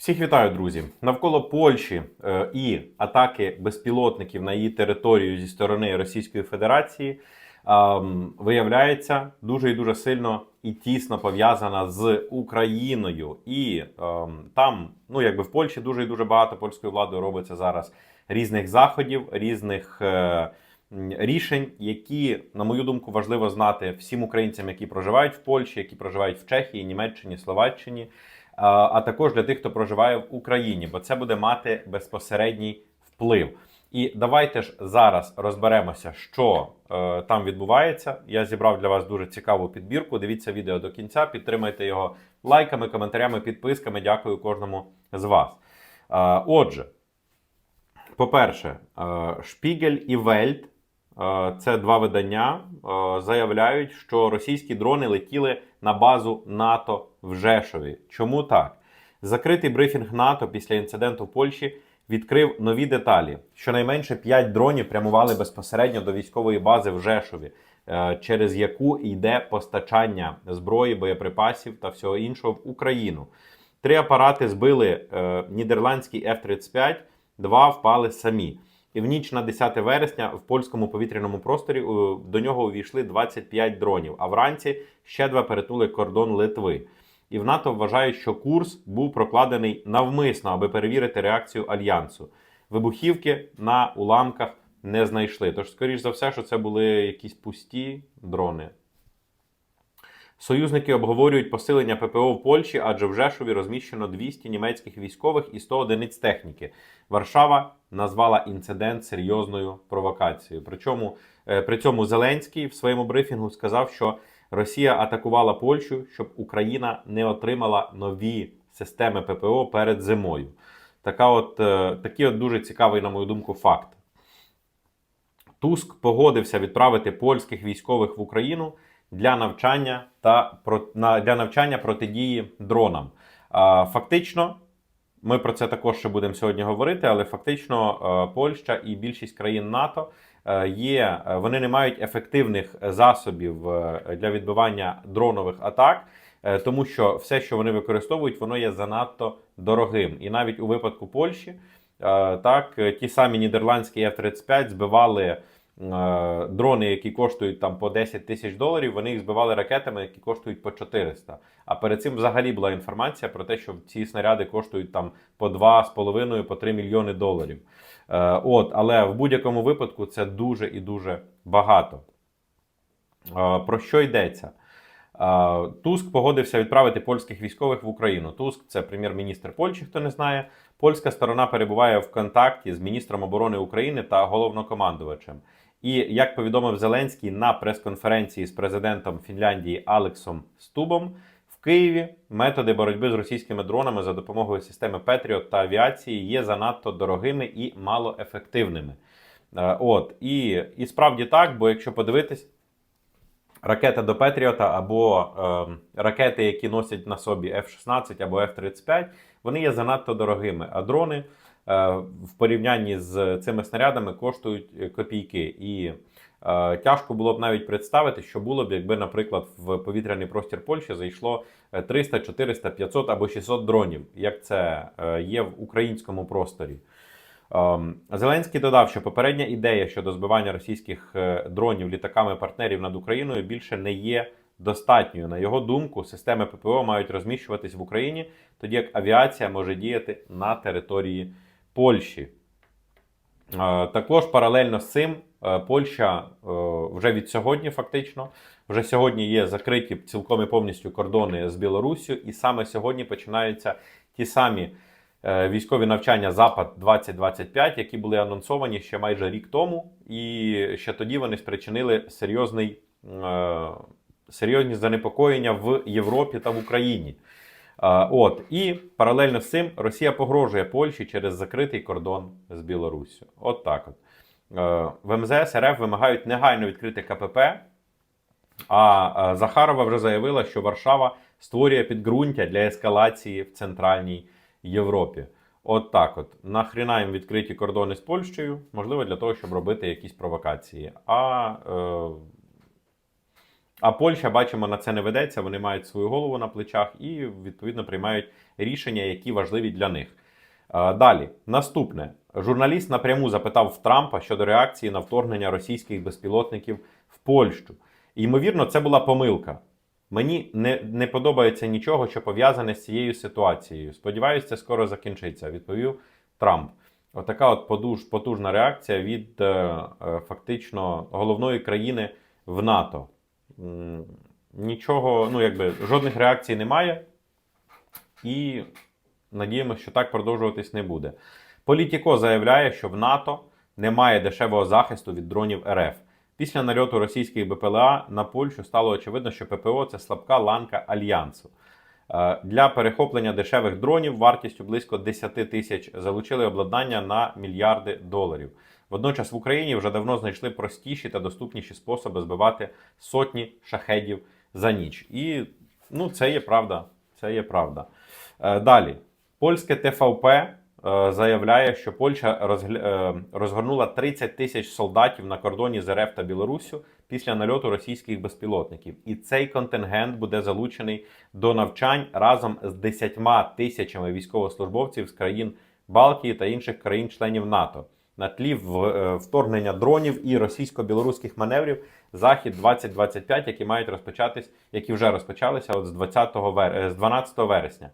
Всіх вітаю, друзі! Навколо Польщі е, і атаки безпілотників на її територію зі сторони Російської Федерації ем, виявляється дуже і дуже сильно і тісно пов'язана з Україною. І ем, там, ну якби в Польщі дуже і дуже багато польською владою робиться зараз різних заходів, різних. Е, Рішень, які, на мою думку, важливо знати всім українцям, які проживають в Польщі, які проживають в Чехії, Німеччині, Словаччині, а також для тих, хто проживає в Україні, бо це буде мати безпосередній вплив. І давайте ж зараз розберемося, що е, там відбувається. Я зібрав для вас дуже цікаву підбірку. Дивіться відео до кінця, підтримайте його лайками, коментарями, підписками. Дякую кожному з вас. Е, отже, по-перше, е, Шпігель і Вельт е, це два видання, е, заявляють, що російські дрони летіли на базу НАТО в Жешові. Чому так? Закритий брифінг НАТО після інциденту в Польщі відкрив нові деталі. Щонайменше 5 дронів прямували безпосередньо до військової бази в Жешові, е, через яку йде постачання зброї, боєприпасів та всього іншого в Україну. Три апарати збили е, нідерландський F-35, два впали самі. І в ніч на 10 вересня в польському повітряному просторі е, до нього увійшли 25 дронів. А вранці ще два перетнули кордон Литви. І в НАТО вважають, що курс був прокладений навмисно, аби перевірити реакцію альянсу. Вибухівки на уламках не знайшли. Тож, скоріш за все, що це були якісь пусті дрони. Союзники обговорюють посилення ППО в Польщі, адже в Жешові розміщено 200 німецьких військових і 100 одиниць техніки. Варшава назвала інцидент серйозною провокацією. Причому е, при цьому Зеленський в своєму брифінгу сказав, що Росія атакувала Польщу, щоб Україна не отримала нові системи ППО перед зимою. Така от, е, такий от дуже цікавий, на мою думку, факт. Туск погодився відправити польських військових в Україну для навчання та для навчання протидії дронам. Фактично, ми про це також ще будемо сьогодні говорити, але фактично е, Польща і більшість країн НАТО є, е, вони не мають ефективних засобів е, для відбивання дронових атак, е, тому що все, що вони використовують, воно є занадто дорогим. І навіть у випадку Польщі, е, так, е, ті самі нідерландські F-35 збивали е, дрони, які коштують там по 10 тисяч доларів, вони їх збивали ракетами, які коштують по 400. А перед цим взагалі була інформація про те, що ці снаряди коштують там по 2,5 по 3 мільйони доларів. Е, От, але в будь-якому випадку це дуже і дуже багато. Е, Про що йдеться? Е, Туск погодився відправити польських військових в Україну. Туск це прем'єр-міністр Польщі, хто не знає. Польська сторона перебуває в контакті з міністром оборони України та головнокомандувачем. І як повідомив Зеленський на прес-конференції з президентом Фінляндії Алексом Стубом в Києві, методи боротьби з російськими дронами за допомогою системи Петріот та авіації є занадто дорогими і малоефективними. Е, От і, і справді так, бо якщо подивитись. Ракета до Петріота або е, ракети, які носять на собі F-16 або F-35, вони є занадто дорогими. А дрони в порівнянні з цими снарядами коштують е, копійки. І е, тяжко було б навіть представити, що було б, якби, наприклад, в повітряний простір Польщі зайшло е, 300, 400, 500 або 600 дронів, як це е, є в українському просторі. Ем, Зеленський додав, що попередня ідея щодо збивання російських е, дронів літаками партнерів над Україною більше не є достатньою. На його думку, системи ППО мають розміщуватись в Україні, тоді як авіація може діяти на території Польщі. Е, Також паралельно з цим е, Польща е, вже від сьогодні, фактично, вже сьогодні є закриті цілком і повністю кордони з Білоруссю, і саме сьогодні починаються ті самі військові навчання Запад 2025, які були анонсовані ще майже рік тому, і ще тоді вони спричинили серйозний, серйозні занепокоєння в Європі та в Україні. От і паралельно з цим Росія погрожує Польщі через закритий кордон з Білоруссю. От так от. Е, В МЗС РФ вимагають негайно відкрити КПП. А е, Захарова вже заявила, що Варшава створює підґрунтя для ескалації в Центральній Європі. От так от. Нахріна їм відкриті кордони з Польщею, можливо, для того, щоб робити якісь провокації. А е, А Польща, бачимо, на це не ведеться. Вони мають свою голову на плечах і відповідно приймають рішення, які важливі для них. Е, Далі, наступне. Журналіст напряму запитав в Трампа щодо реакції на вторгнення російських безпілотників в Польщу. Ймовірно, це була помилка. Мені не, не подобається нічого, що пов'язане з цією ситуацією. Сподіваюся, це скоро закінчиться, відповів Трамп. Отака от подуж, потужна реакція від е, е, фактично головної країни в НАТО. Нічого, ну якби жодних реакцій немає. І надіємося, що так продовжуватись не буде. Політіко заявляє, що в НАТО немає дешевого захисту від дронів РФ. Після нальоту російських БПЛА на Польщу стало очевидно, що ППО це слабка ланка альянсу. Е, Для перехоплення дешевих дронів вартістю близько 10 тисяч залучили обладнання на мільярди доларів. Водночас в Україні вже давно знайшли простіші та доступніші способи збивати сотні шахедів за ніч. І ну, це є правда. Це є правда. Е, Далі, польське ТВП е, заявляє, що Польща розгля... е, розгорнула 30 тисяч солдатів на кордоні з РФ та Білоруссю після нальоту російських безпілотників. І цей контингент буде залучений до навчань разом з 10 тисячами військовослужбовців з країн Балтії та інших країн-членів НАТО. На тлі е, вторгнення дронів і російсько-білоруських маневрів Захід 2025, які мають розпочатись, які вже розпочалися от з 20 вер... е, з 12 вересня.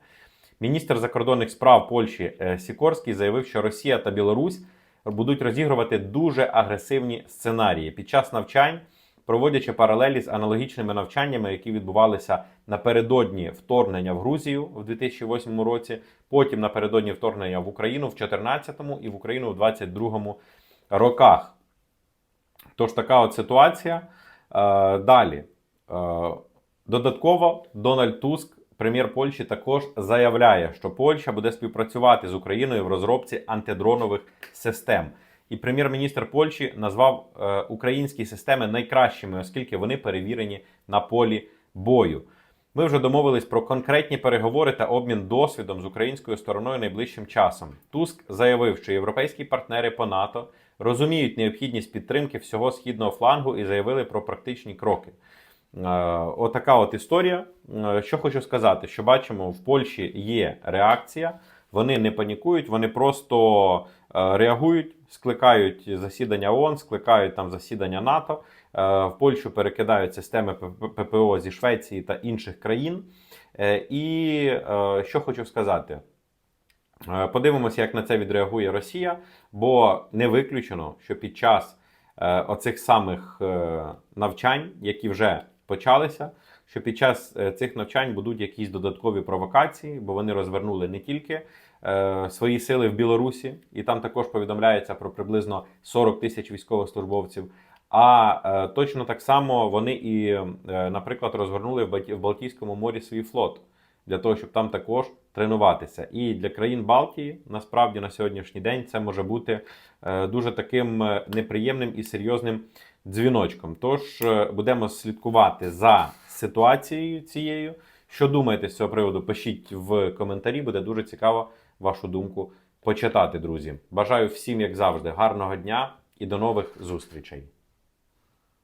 Міністр закордонних справ Польщі е, Сікорський заявив, що Росія та Білорусь будуть розігрувати дуже агресивні сценарії під час навчань, проводячи паралелі з аналогічними навчаннями, які відбувалися напередодні вторгнення в Грузію в 2008 році, потім напередодні вторгнення в Україну в 2014 і в Україну в 2022 роках. Тож така от ситуація. Е, Далі. Е, Додатково Дональд Туск, прем'єр Польщі, також заявляє, що Польща буде співпрацювати з Україною в розробці антидронових систем. І прем'єр-міністр Польщі назвав е, українські системи найкращими, оскільки вони перевірені на полі бою. Ми вже домовились про конкретні переговори та обмін досвідом з українською стороною найближчим часом. Туск заявив, що європейські партнери по НАТО розуміють необхідність підтримки всього східного флангу і заявили про практичні кроки. Е, Отака от історія. Е, Що хочу сказати, що бачимо, в Польщі є реакція, вони не панікують, вони просто реагують, скликають засідання ООН, скликають там засідання НАТО. Е, В Польщу перекидають системи ППО зі Швеції та інших країн. Е, І е, що хочу сказати. Е, Подивимося, як на це відреагує Росія, бо не виключено, що під час е, оцих самих е, навчань, які вже почалися, що під час е, цих навчань будуть якісь додаткові провокації, бо вони розвернули не тільки е, свої сили в Білорусі, і там також повідомляється про приблизно 40 тисяч військовослужбовців. А е, точно так само вони і, е, наприклад, розгорнули в Балтійському морі свій флот для того, щоб там також тренуватися. І для країн Балтії насправді на сьогоднішній день це може бути е, дуже таким е, неприємним і серйозним дзвіночком. Тож е, будемо слідкувати за ситуацією цією. Що думаєте з цього приводу? Пишіть в коментарі, буде дуже цікаво вашу думку почитати, друзі. Бажаю всім, як завжди, гарного дня і до нових зустрічей.